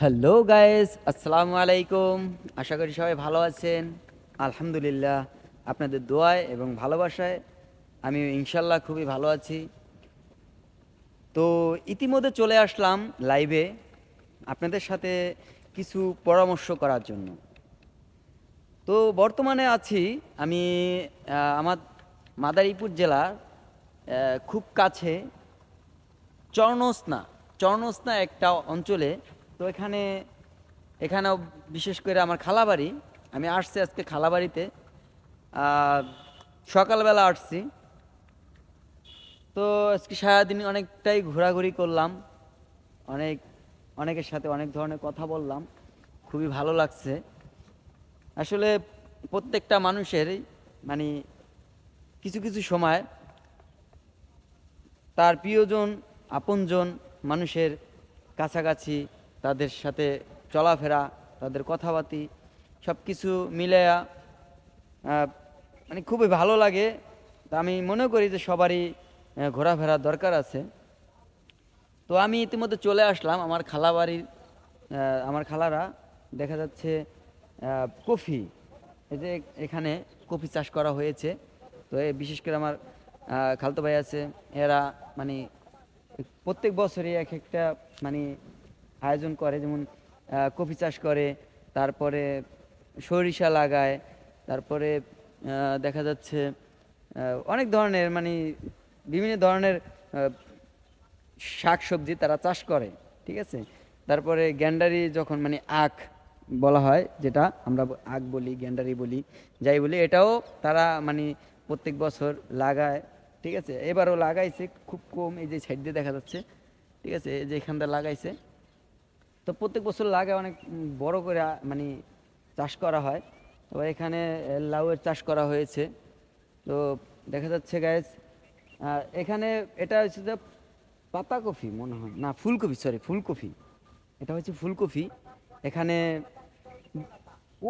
Hello guys আসসালামু আলাইকুম আশা করি সবাই ভালো আছেন। আলহামদুলিল্লাহ, আপনাদের দোয়ায় এবং ভালোবাসায় আমি ইনশাল্লাহ খুবই ভালো আছি। তো ইতিমধ্যে চলে আসলাম লাইভে আপনাদের সাথে কিছু পরামর্শ করার জন্য। তো বর্তমানে আছি আমি আমার মাদারীপুর জেলার খুব কাছে চর্ণস্না চর্ণস্না একটা অঞ্চলে তো এখানে, এখানেও বিশেষ করে আমার খালাবাড়ি, আমি আসছি আজকে খালাবাড়িতে সকালবেলা আসছি। তো আজকে সারাদিন অনেকটাই ঘোরাঘুরি করলাম, অনেক, অনেকের সাথে অনেক ধরনের কথা বললাম, খুবই ভালো লাগছে। আসলে প্রত্যেকটা মানুষেরই মানে কিছু কিছু সময় তার প্রিয়জন, আপনজন মানুষের কাছাকাছি তাদের সাথে চলাফেরা তাদের কথাবার্তি সব কিছু মিলায়া মানে খুবই ভালো লাগে। তা আমি মনে করি যে সবারই আহ, ঘোরাফেরার দরকার আছে। তো আমি ইতিমধ্যে চলে আসলাম আমার খালা বাড়ির আমার খালারা। দেখা যাচ্ছে কফি। এই যে এখানে কফি চাষ করা হয়েছে। তো বিশেষ করে আমার খালতো ভাই আছে। এরা মানে প্রত্যেক বছরই এক একটা মানে আয়োজন করে, যেমন কফি চাষ করে, তারপরে সরিষা লাগায়, তারপরে দেখা যাচ্ছে অনেক ধরনের মানে বিভিন্ন ধরনের শাক সবজি তারা চাষ করে, ঠিক আছে? তারপরে গ্যান্ডারি যখন মানে আখ বলা হয়, যেটা আমরা আখ বলি, গ্যান্ডারি বলি, যাই বলি, এটাও তারা মানে প্রত্যেক বছর লাগায়, ঠিক আছে? এবারও লাগাইছে, খুব কম, এই যে সাইড দিয়ে দেখা যাচ্ছে, ঠিক আছে? এই যে এখানটা লাগাইছে তো প্রত্যেক বছর লাগে অনেক বড় করে মানে চাষ করা হয়। তো এখানে লাউয়ের চাষ করা হয়েছে। তো দেখা যাচ্ছে গ্যাস এখানে এটা হচ্ছে যে পাতা কফি মনে হয়। না, ফুলকপি সরি ফুলকপি। এটা হচ্ছে ফুলকপি। এখানে,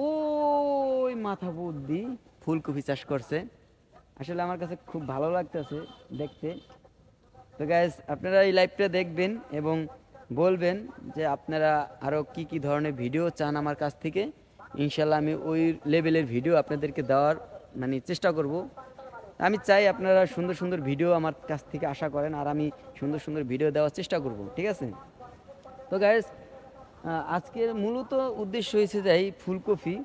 ওই মাথা বুদ্ধি, ফুলকপি চাষ করছে। আসলে আমার কাছে খুব ভালো লাগতেছে দেখতে। তো গ্যাস আপনারা এই লাইভটা দেখবেন এবং বলবেন যে আপনারা আরও কি কি ধরনের ভিডিও চান আমার কাছ থেকে, ইনশাল্লাহ আমি ওই লেভেলের ভিডিও আপনাদেরকে দেওয়ার মানে চেষ্টা করব। আমি চাই আপনারা সুন্দর সুন্দর ভিডিও আমার কাছ থেকে আশা করেন, আর আমি সুন্দর সুন্দর ভিডিও দেওয়ার চেষ্টা করব, ঠিক আছে? তো গাইস আজকের মূলত উদ্দেশ্য হয়েছে যে এই ফুলকপি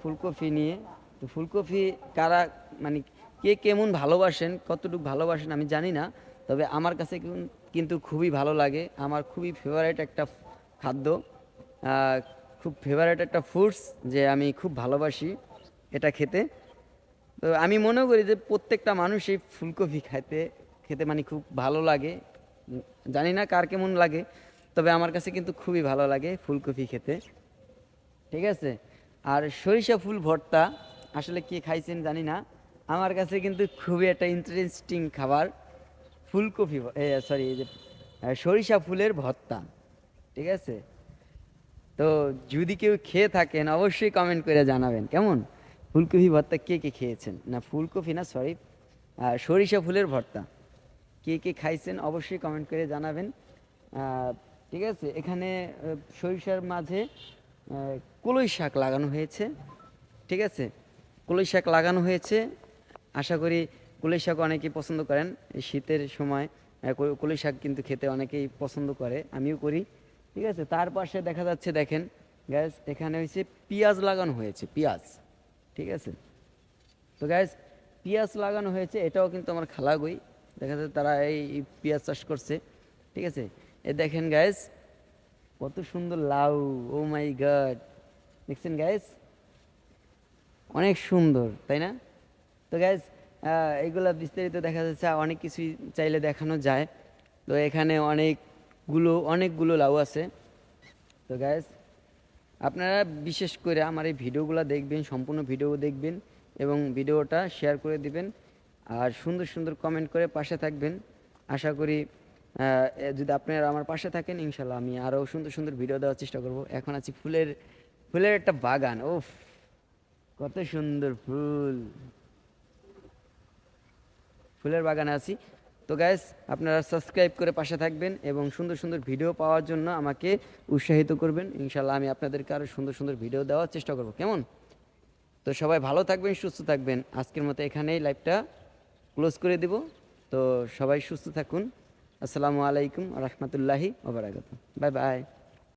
ফুলকপি নিয়ে। তো ফুলকপি কারা মানে কে কেমন ভালোবাসেন, কতটুকু ভালোবাসেন আমি জানি না তবে আমার কাছে কিন- কিন্তু খুবই ভালো লাগে। আমার খুবই ফেভারিট একটা খাদ্য খুব ফেভারিট একটা ফুডস যে আমি খুব ভালোবাসি এটা খেতে। তো আমি মনে করি যে প্রত্যেকটা মানুষ এই ফুলকপি খাইতে, খেতে মানে খুব ভালো লাগে। জানি না কার কেমন লাগে, তবে আমার কাছে কিন্তু খুবই ভালো লাগে ফুলকপি খেতে। ঠিক আছে? আর সরিষা ফুল ভর্তা, আসলে কি খাইছেন জানি না। আমার কাছে কিন্তু খুবই একটা ইন্টারেস্টিং খাবার। ফুলকপি সরি যে সরিষা ফুলের ভর্তা, ঠিক আছে? তো যদি কেউ খেয়ে থাকেন, অবশ্যই কমেন্ট করে জানাবেন, কেমন? ফুলকপি ভর্তা কে কে খেয়েছেন? না, ফুলকপি না সরি সরিষা ফুলের ভর্তা, কে কে খাইছেন, অবশ্যই কমেন্ট করে জানাবেন। ঠিক আছে, এখানে সরিষার মাঝে কলই শাক লাগানো হয়েছে, ঠিক আছে? কলই শাক লাগানো হয়েছে, আশা করি কলই শাক অনেকেই পছন্দ করেন। এই শীতের সময় কলই শাক কিন্তু খেতে অনেকেই পছন্দ করে, আমিও করি। ঠিক আছে? তার পাশে দেখা যাচ্ছে, দেখেন গ্যাস এখানে হয়েছে পেঁয়াজ লাগানো হয়েছে, পেঁয়াজ। ঠিক আছে? তো গ্যাস পেঁয়াজ লাগানো হয়েছে, এটাও কিন্তু আমার খালাগই। দেখা যাচ্ছে তারা এই পেঁয়াজ চাষ করছে। ঠিক আছে? এ দেখেন গ্যাস কত সুন্দর লাউ, ও মাই গড। দেখছেন গ্যাস অনেক সুন্দর, তাই না? তো গ্যাস এইগুলা বিস্তারিত দেখা যাচ্ছে, অনেক কিছুই চাইলে দেখানো যায়। তো এখানে অনেকগুলো অনেকগুলো লাউ আছে। তো গ্যাস আপনারা বিশেষ করে আমার এই ভিডিওগুলো দেখবেন, সম্পূর্ণ ভিডিও দেখবেন এবং ভিডিওটা শেয়ার করে দিবেন। আর সুন্দর সুন্দর কমেন্ট করে পাশে থাকবেন। আশা করি যদি আপনারা আমার পাশে থাকেন ইনশাল্লাহ আমি আরও সুন্দর সুন্দর ভিডিও দেওয়ার চেষ্টা করব। এখন আছি ফুলের ফুলের একটা বাগান ওফ কত সুন্দর ফুল। ফুলের বাগানে আছি। তো গ্যাস আপনারা সাবস্ক্রাইব করে পাশে থাকবেন এবং সুন্দর সুন্দর ভিডিও পাওয়ার জন্য আমাকে উৎসাহিত করবেন। ইনশাল্লাহ আমি আপনাদেরকে আরও সুন্দর সুন্দর ভিডিও দেওয়ার চেষ্টা করব। কেমন? তো সবাই ভালো থাকবেন, সুস্থ থাকবেন। আজকের মতো এখানেই লাইভটা ক্লোজ করে দিব। তো সবাই সুস্থ থাকুন। আসসালামু আলাইকুম রহমতুল্লাহি ওবরাকাত বাই বাই